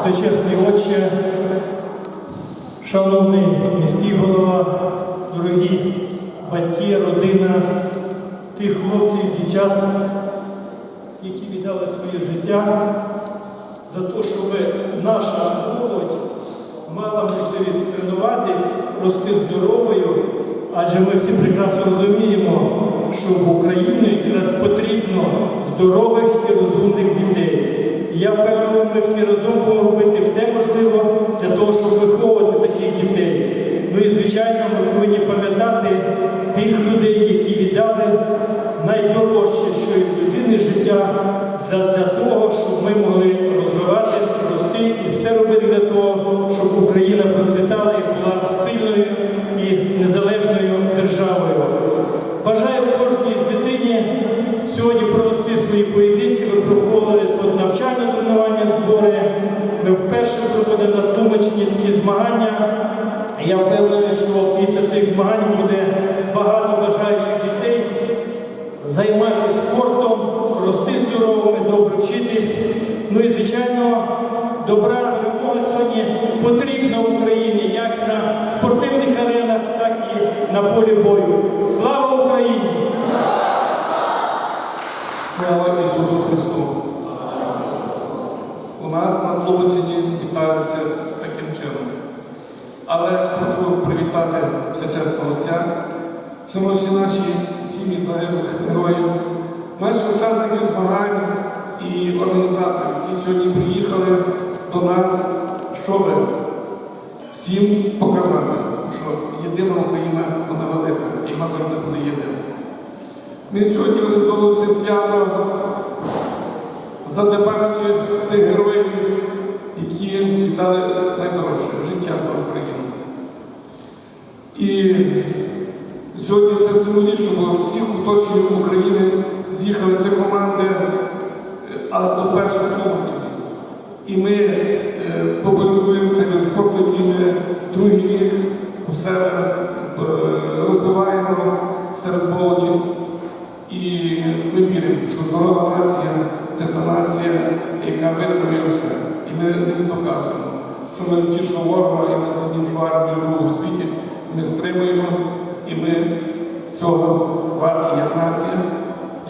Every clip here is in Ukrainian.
Всечесний Отче, шановний міський голова, дорогі батьки, родина, тих хлопців, дівчат, які віддали своє життя за те, щоб наша молодь мала можливість тренуватись, рости здоровою, адже ми всі прекрасно розуміємо, що в Україні якраз потрібно здорових і розумних дітей. І я впевнений, ми всі разом будемо робити все можливе для того, щоб виховувати таких дітей. Ну і звичайно, ми повинні пам'ятати тих людей, які віддали найдорожче, що і людини життя для, для того, щоб ми могли розвиватись, рости і все робити для того, щоб Україна процвітала і була сильною і незалежною державою. Бажаю кожній дитині сьогодні провести свої поєдинки. Навчальне тренування збори. Ми вперше проводимо на Тумачині такі змагання. Я впевнений, що після цих змагань буде багато бажаючих дітей займатися спортом, рости здоровими, добре вчитись. Ну і, звичайно, добра перемога сьогодні потрібна Україні як на спортивних аренах, так і на полі бою. Слава Україні! Слава Ісусу Христу! Нас на Тлумачині вітаються таким чином. Але хочу привітати всечесного Отця, шановні наші сім'ї загиблих героїв, наших учасників змагань і організаторів, які сьогодні приїхали до нас, щоб всім показати, що єдина Україна вона велика і вона завжди буде єдина. Ми сьогодні організовуємо це свято задля пам'яті тих героїв, віддали найдорожче життя за Україну. І сьогодні це символічно, бо всіх куточків України з'їхалися команди, але це в Тлумачі. І ми е, популяризуємо цей вид спорту, який ми другий рік у себе е, розвиваємо серед молоді. І ми віримо, що здорова нація це та нація, яка витримує все. І ми ним доказуємо, що ми що ворога, і ми сильнішу армію у світі, ми стримуємо, і ми цього варті як нація,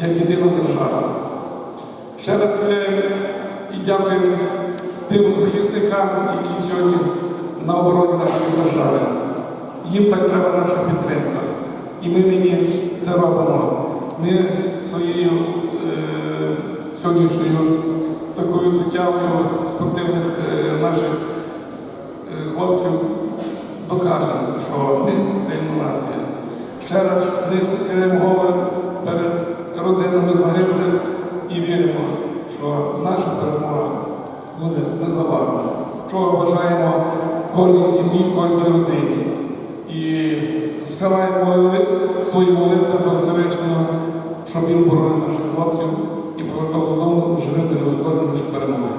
як єдина держава. Ще раз віряємо і дякуємо тим захисникам, які сьогодні на обороні нашої держави. Їм так треба наша підтримка. І ми нині це робимо. Ми своєю е, сьогоднішньою такою звитягою спортивних е, наших хлопців докажемо, що ми сильна нація. Ще раз низько схиляємо голови перед родинами загиблих і віримо, що наша перемога буде незабаром. Чого бажаємо кожній сім'ї, кожній родині. І зсилаємо свої молитви до Всевишнього, щоб він боронив наших хлопців і повертав додому живими неушкодженими перемоги.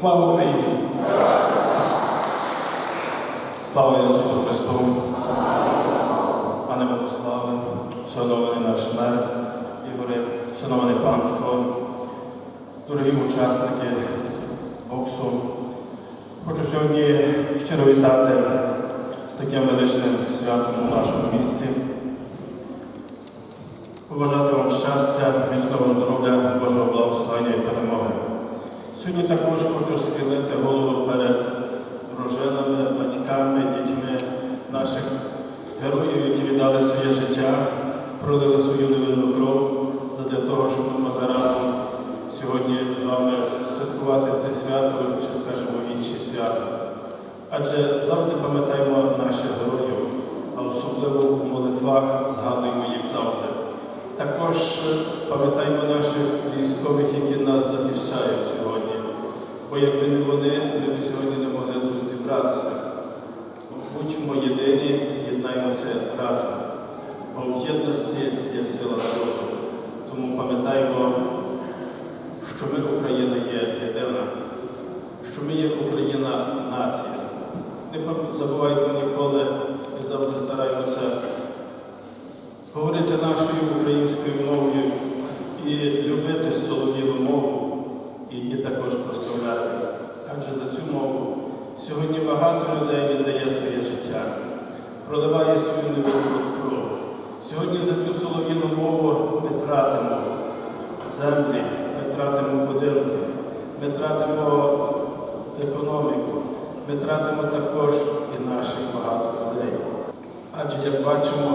Слава Україні! Слава Ісусу Христу! Пане Мирославе, шанований наш мер Ігоре, шановане панство, дорогі учасники боксу. Хочу сьогодні щиро вітати з таким величним святом у нашому місті. Побажати вам щастя, міцного здоров'я, Божого благословення і перемоги. Сьогодні також хочу схилити голову перед дружинами, батьками, дітьми наших героїв, які віддали своє життя, пролили свою невинну кров задля того, щоб ми могли разом сьогодні з вами святкувати це свято чи, скажімо, інші свята. Адже завжди пам'ятаємо наших героїв, а особливо у молитвах згадуємо їх завжди. Також е, пам'ятаємо наших військових, які нас захищають сьогодні. Бо якби не вони, ми б сьогодні не могли зібратися. Будьмо єдині, єднаймося разом, бо в єдності є сила народу. Тому пам'ятаємо, що ми Україна є єдина, що ми є Україна нація. Не пам- забувайте ніколи і завжди стараємося говорити нашою українською мовою і любити солов'їну мову і її також прославляти. Адже за цю мову сьогодні багато людей віддає своє життя, проливає свою невинну кров. Сьогодні за цю солов'їну мову ми тратимо землі, ми тратимо будинки, ми тратимо економіку, ми тратимо також і наших багато людей. Адже як бачимо,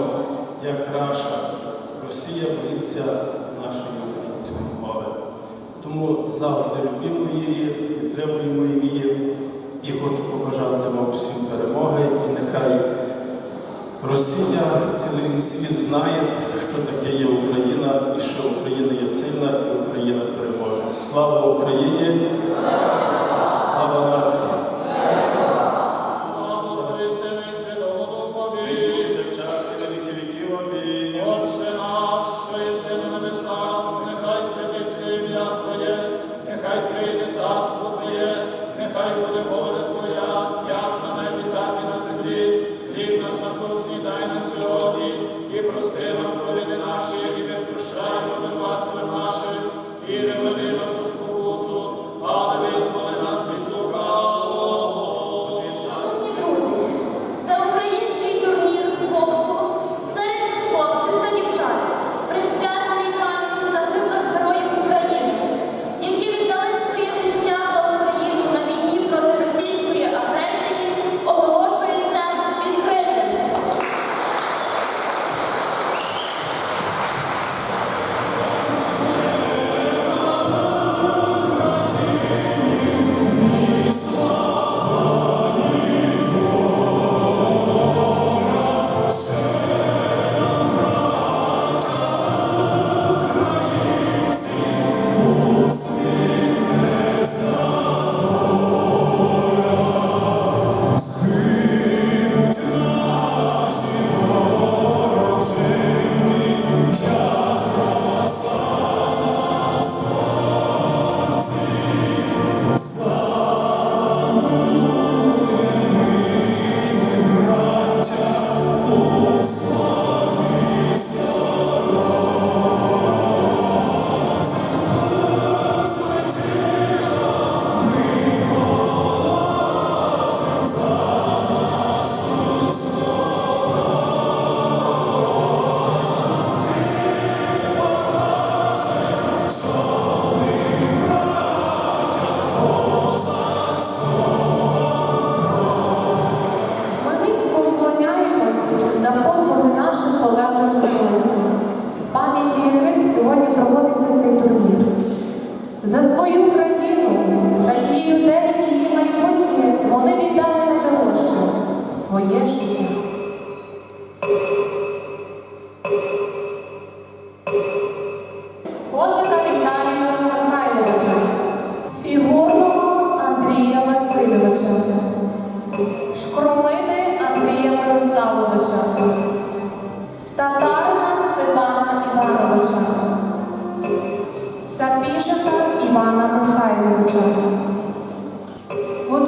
як Росія боїться нашої української мови. Тому завжди любимо її, підтримуємо її і хочу побажати вам всім перемоги. І нехай Росія, цілий світ знає, що таке є Україна, і що Україна є сильна, і Україна переможе. Слава Україні! Слава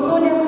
Гуцуляка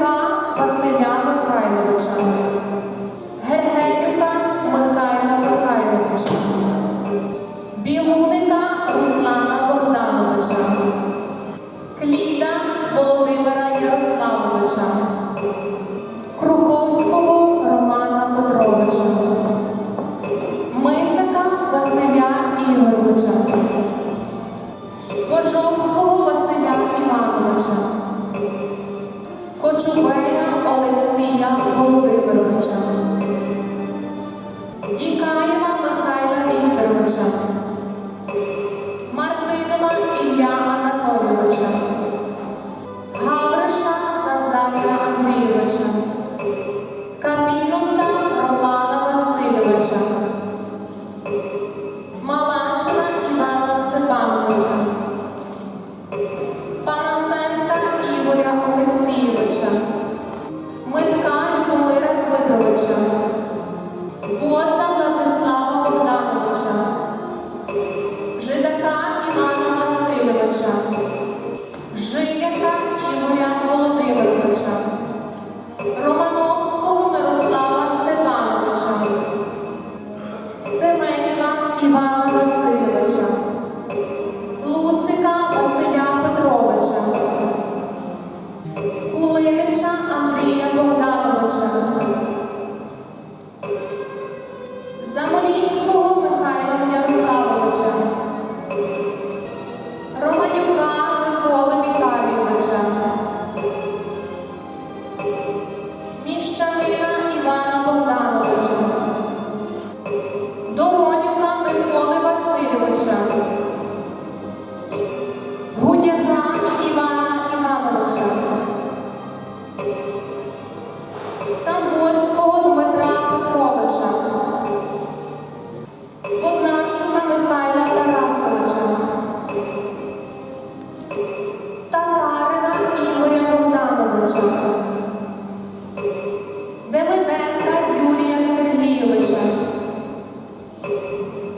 Замолінського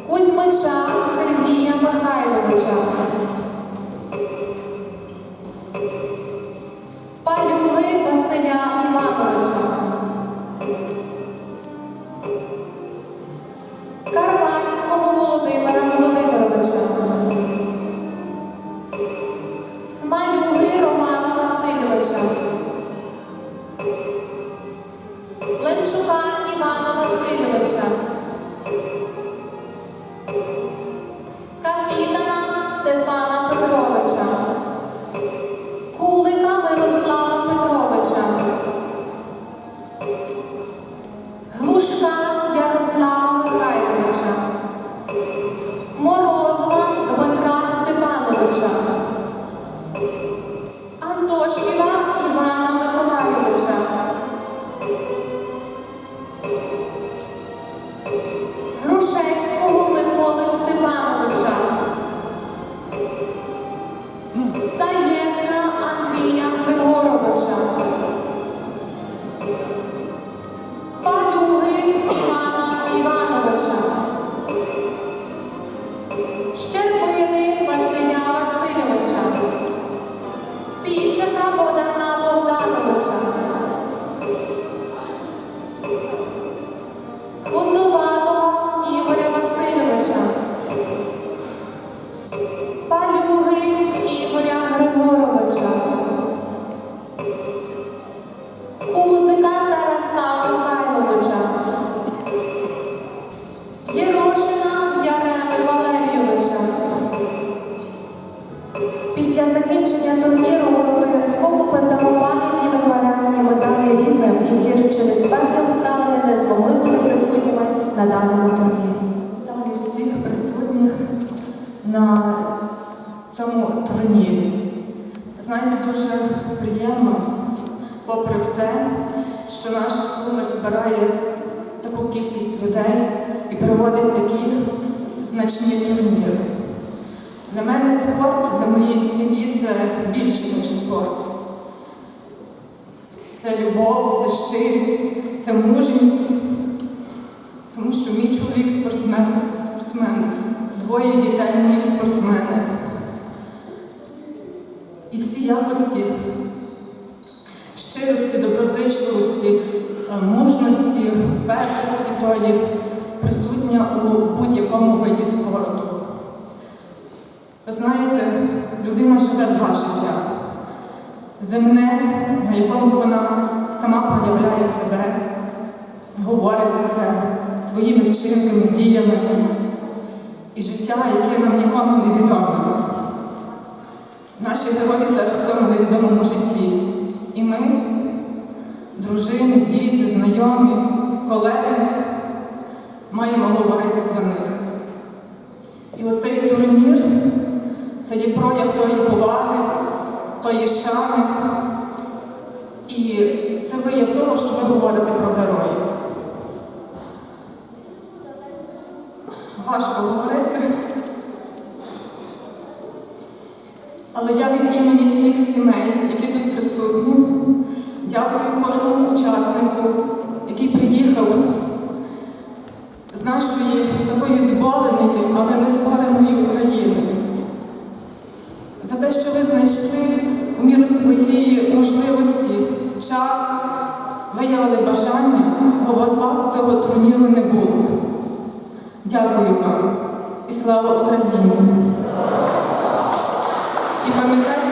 Кузьмича Сергія Михайловича, більше. Це любов, це щирість, це мужність. Тому що мій чоловік спортсмен, спортсмен, двоє дітей моїх спортсмени. І всі якості щирості, доброзичливості, е, мужності, впертості тої присутня у будь-якому виді спорту. Ви знаєте, людина живе два життя. Земне, на якому вона сама проявляє себе, говорить за себе своїми вчинками, діями, і життя, яке нам нікому не відоме. Наші герої зараз в тому невідомому житті. І ми, дружини, діти, знайомі, колеги, маємо говорити за них. І оцей турнір це є прояв тої поваги, тої шани. Того, що ви говорите про героїв. Важко говорити. Але я від імені всіх сімей, які тут присутні, дякую кожному учаснику, який приїхав з нашої такої зболеної, але не свареної України. За те, що ви знайшли у міру своєї можливості час, виявили бажання, бо без вас цього турніру не було. Дякую вам і слава Україні! І пам'ятайте,